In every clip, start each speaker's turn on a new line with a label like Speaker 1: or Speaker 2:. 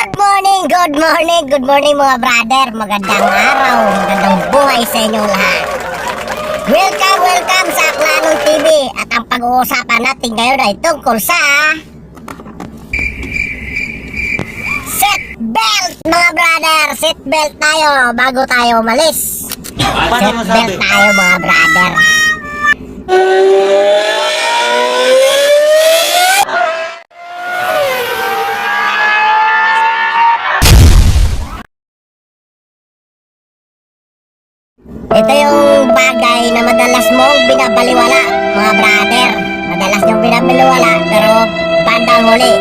Speaker 1: Good morning, good morning, good morning mga brother. Magandang araw, magandang buhay sa inyong lahat. Welcome, welcome sa Aklanong TV. At ang pag-uusapan natin ngayon ay tungkol sa... Seat belt, mga brother. Seat belt tayo bago tayo umalis.
Speaker 2: Paano
Speaker 1: Seat
Speaker 2: masabi?
Speaker 1: belt tayo mga brother. Madalas mong binabaliwala, mga brother. Madalas yung binabaliwala, pero bandang huli,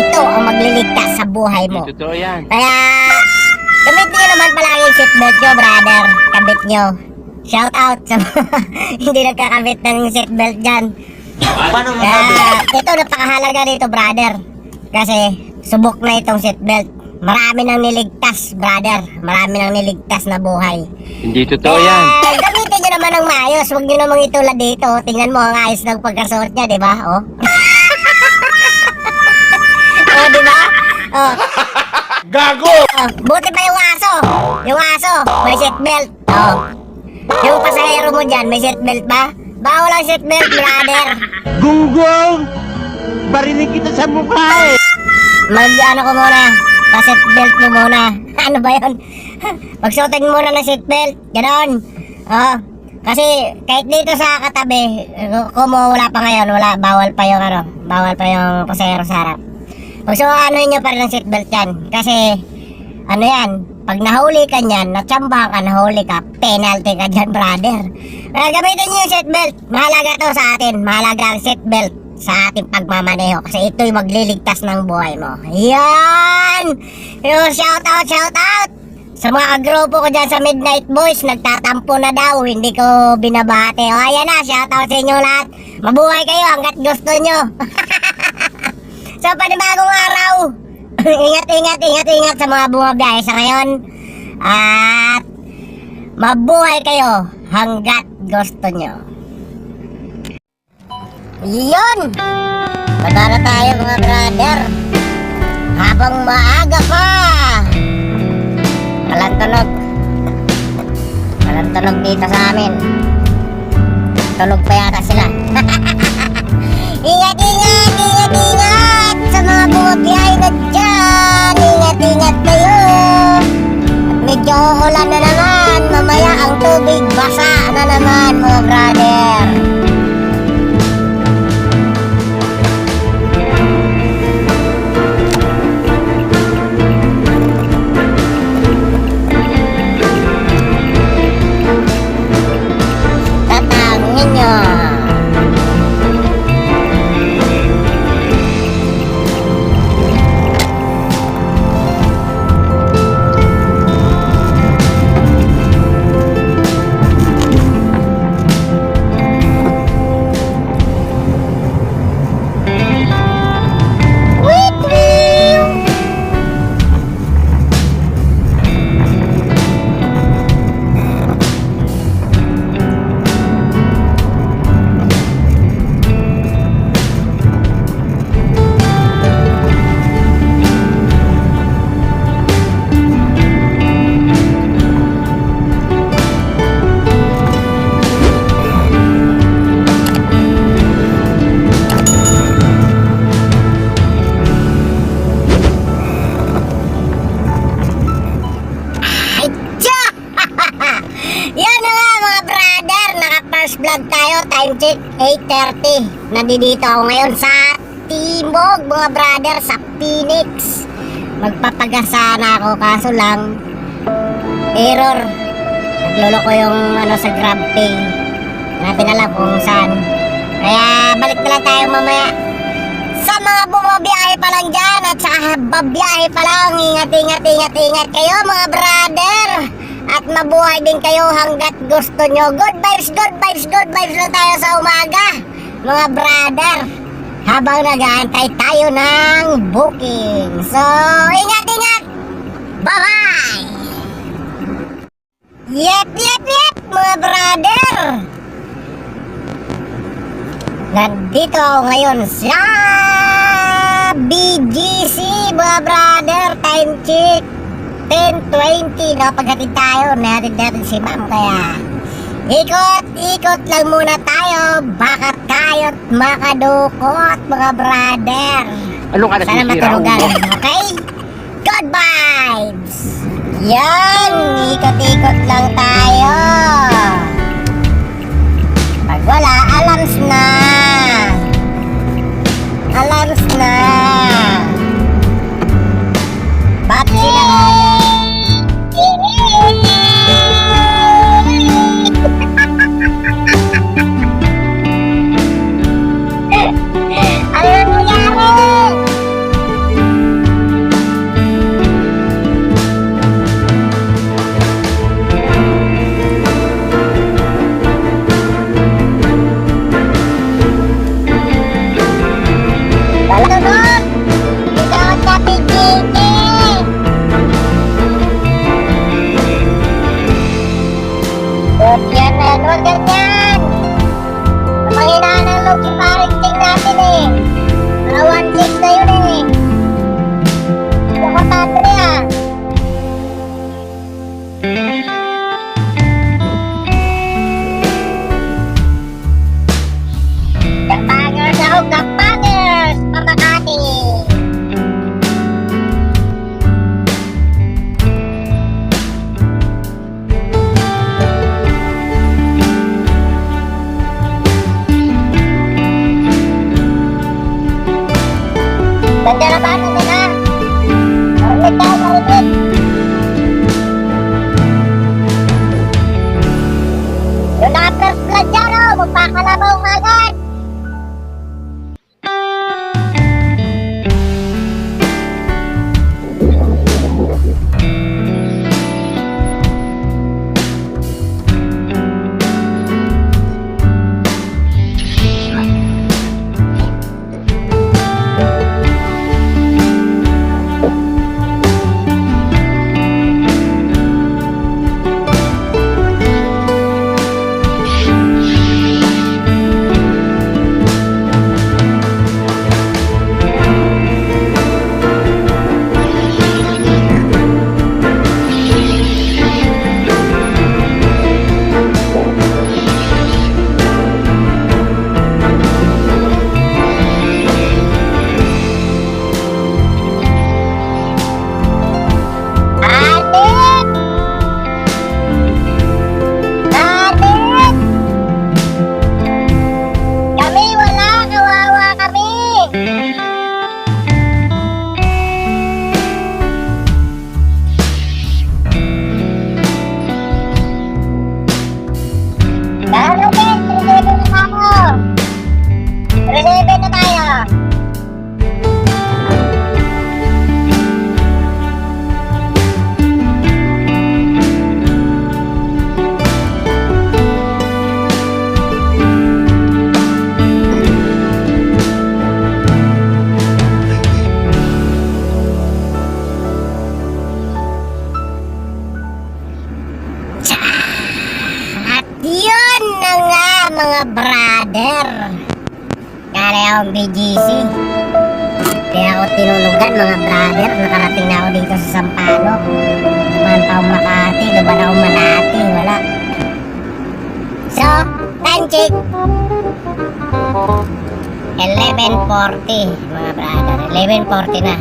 Speaker 1: ito ang magliligtas sa buhay mo.
Speaker 2: Totoo yan.
Speaker 1: Kaya, gamitin nyo naman palagi yung seatbelt nyo, brother. Kabit nyo. Shout out sa mga hindi nagkakabit ng seatbelt dyan.
Speaker 2: Paano masabi?
Speaker 1: Kaya, ito napakahalaga dito, brother. Kasi, subok na itong seatbelt. Marami nang niligtas, brother. Marami nang niligtas na buhay.
Speaker 2: Hindi totoo yan.
Speaker 1: Gamitin nyo naman ng maayos. Huwag nyo namang itulad dito. Tingnan mo ang ayos ng pagkasuot niya, di ba? Oh. oh, di ba? Oh.
Speaker 2: Gago!
Speaker 1: oh. Buti pa yung aso. Yung aso, may seatbelt. Oh. Yung pasahero mo dyan, may seatbelt ba? Bawal ang seatbelt, brother.
Speaker 2: Gunggong! Barinig kita sa mukha eh!
Speaker 1: Mag, ano ko muna, pa-seatbelt mo muna. Ano ba yun? Magsuotin muna ng seatbelt. Ganon. Oo. Kasi kahit dito sa katabi, kung wala pa ngayon, wala, bawal pa yung ano, bawal pa yung pasahero sa harap. So ano nyo pa rin ang seatbelt yan. Kasi, ano yan, pag nahuli ka niyan, natsamba ka, nahuli ka, penalty ka dyan, brother. Kaya gamitin nyo yung seatbelt. Mahalaga to sa atin. Mahalaga ang seatbelt sa ating pagmamaneho. Kasi ito'y magliligtas ng buhay mo. Yan! Yung shout out, shout out! Sa mga grupo ko dyan sa Midnight Boys, nagtatampo na daw, hindi ko binabate. O ayan na, shout out sa inyo lahat. Mabuhay kayo hanggat gusto nyo. sa panibagong araw, ingat, ingat, ingat, ingat sa mga bumabiyahe sa ngayon. At mabuhay kayo hanggat gusto nyo. Yun! Baba tayo mga brother. Habang maaga pa. Walang tunog. Walang tunog dito sa amin. Tunog pa yata sila. ingat, ingat, ingat, ingat! Sa mga bumabiyahe na dyan. Ingat, ingat kayo. At medyo uulan na naman. Mamaya ang tubig basa na naman mga brother. 8.30. Nandito ako ngayon sa Timog mga brother, sa Phoenix. Magpapagasa na ako kaso lang, error. Nagluloko yung ano sa grab pay. Natin alam kung saan. Kaya balik na lang tayo mamaya. Sa mga bumabiyahe pa lang dyan at sa babiyahe pa lang, ingat, ingat, ingat, ingat kayo mga brother. At mabuhay din kayo hanggat gusto nyo. Good vibes, good vibes, good vibes lang tayo sa umaga. Mga brother, habang nag-aantay tayo ng booking. So, ingat, ingat. Bye-bye. Yep, yep, yep, mga brother. Nandito ngayon sa BGC, mga brother. Time check. 10.20 no, paghatid tayo, natin natin si ma'am kaya ikot, ikot lang muna tayo, baka tayo't makadukot mga brother.
Speaker 2: Ano ka
Speaker 1: Sana matulugan, okay? Good vibes! Yan, ikot-ikot lang tayo. Pag wala, alarms na. Magpakalabaw nga Akong BGC. Kaya ako tinulugan mga brother. Nakarating na ako dito sa Sampaloc. Dumaan pa akong Makati. Dumaan ako Manati. Wala. So, time check. 11.40 mga brother. 11.40 na.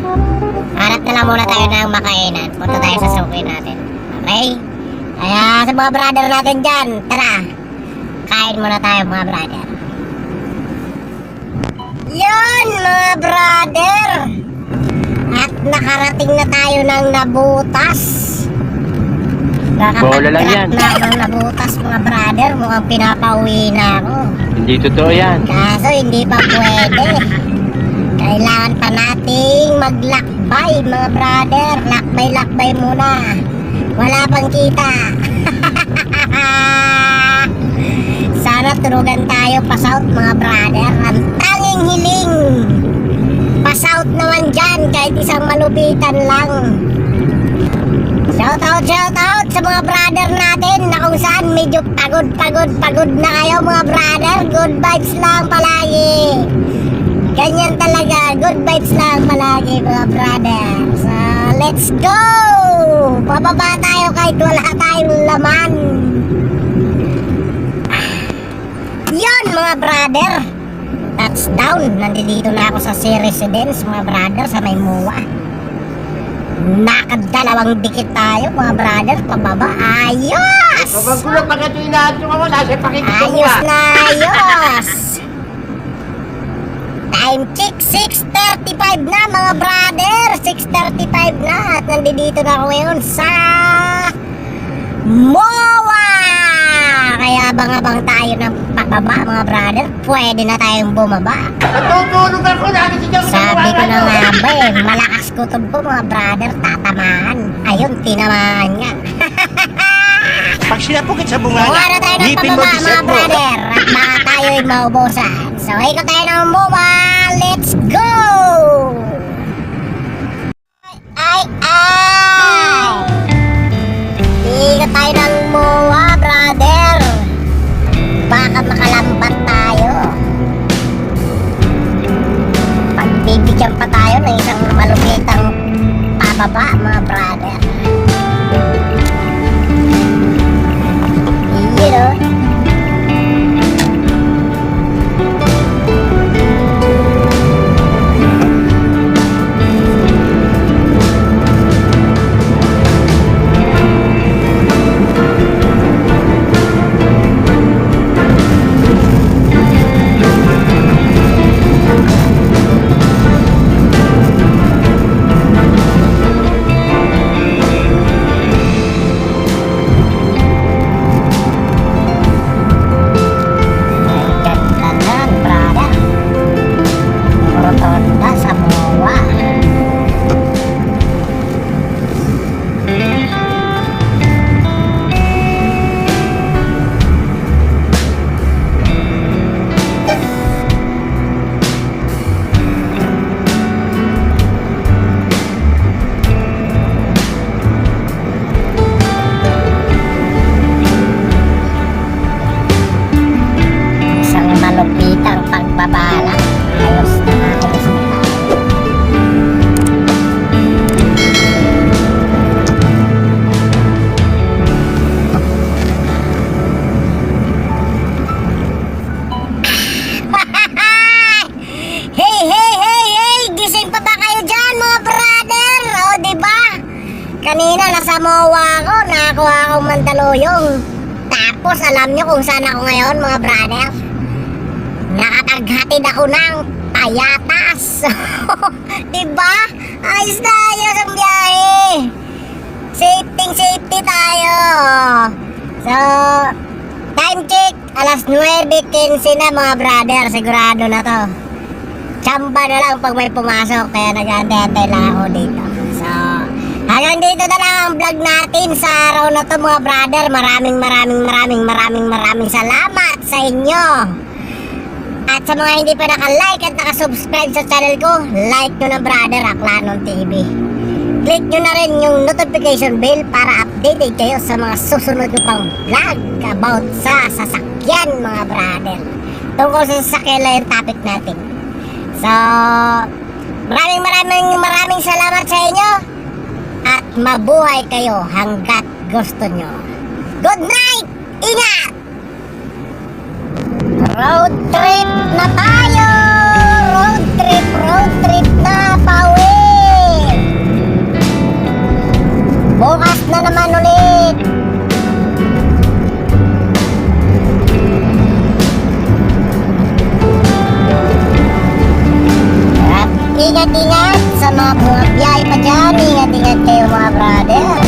Speaker 1: Hanap na lang muna tayo ng makainan. Punta tayo sa suki natin. Okay? Kaya sa mga brother natin dyan, tara. Kain muna tayo mga brother. Yun mga brother. At nakarating na tayo ng nabutas.
Speaker 2: Bola lang yan.
Speaker 1: na ako ng nabutas mga brother. Mukhang pinapauwi na ako.
Speaker 2: Hindi totoo yan.
Speaker 1: Kaso hindi pa pwede. Kailangan pa nating maglakbay mga brother. Lakbay-lakbay muna. Wala pang kita. Sana turugan tayo pa-south mga brother. Ang tanging hiling. Pa-south naman dyan kahit isang malupitan lang. Shout out, shout out sa mga brother natin na kung saan medyo pagod, pagod, pagod na kayo mga brother. Good vibes lang palagi. Ganyan talaga, good vibes lang palagi mga brother. So, Let's go! Bababa tayo kahit wala tayong laman. Yon mga brother. Touchdown. Nandito na ako sa sea residence mga brother sa may muwa. Nakadalawang dikit tayo mga brother. Pababa. Ayos!
Speaker 2: Mabagulo pag ito inaatong ako, sasapakin ko
Speaker 1: Ayos na ayos! Time check, 6.35 na mga brother! 6.35 na at nandito na ako ngayon sa MOA! Kaya abang-abang tayo ng pababa mga brother. Pwede na tayong bumaba.
Speaker 2: Natutulog ako, si Jang
Speaker 1: Sabi ko na nga ba eh, malakas kutob ko mga brother, tatamaan. Ayun, tinamaan nga.
Speaker 2: Pag sinapukit sa bunganga,
Speaker 1: Kuha na tayo ng pababa
Speaker 2: di
Speaker 1: mga
Speaker 2: mo.
Speaker 1: brother at baka tayo ay maubusan. So ikot tayo ng MOA, let's go! Ay, ay! Ikot tayo ng ng isang malupitang pababa, mga brother. Akong mandaluyong. Tapos alam nyo kung saan ako ngayon, mga brother? Nakakaghatid ako ng payatas. diba? Ayos na ayos ang biyahe. Safety, safety tayo. So, time check. Alas 9.15 na mga brother. Sigurado na to. Tsamba na lang pag may pumasok. Kaya nag-antay lang ako dito. Hanggang dito na lang ang vlog natin sa araw na to mga brother. Maraming maraming maraming maraming maraming salamat sa inyo. At sa mga hindi pa naka-like at naka-subscribe sa channel ko, like nyo na brother Aklanon TV. Click nyo na rin yung notification bell para updated kayo sa mga susunod ko pang vlog about sa sasakyan mga brother. Tungkol sa sasakyan lang yung topic natin. So, maraming maraming maraming salamat sa inyo at mabuhay kayo hanggat gusto nyo. Good night! Ingat! Road trip na tayo! Road trip, road trip na pauwi! Bukas na naman ulit! Ingat-ingat sa mga buhat Yay pa dyan Ingat-ingat kayo mga brother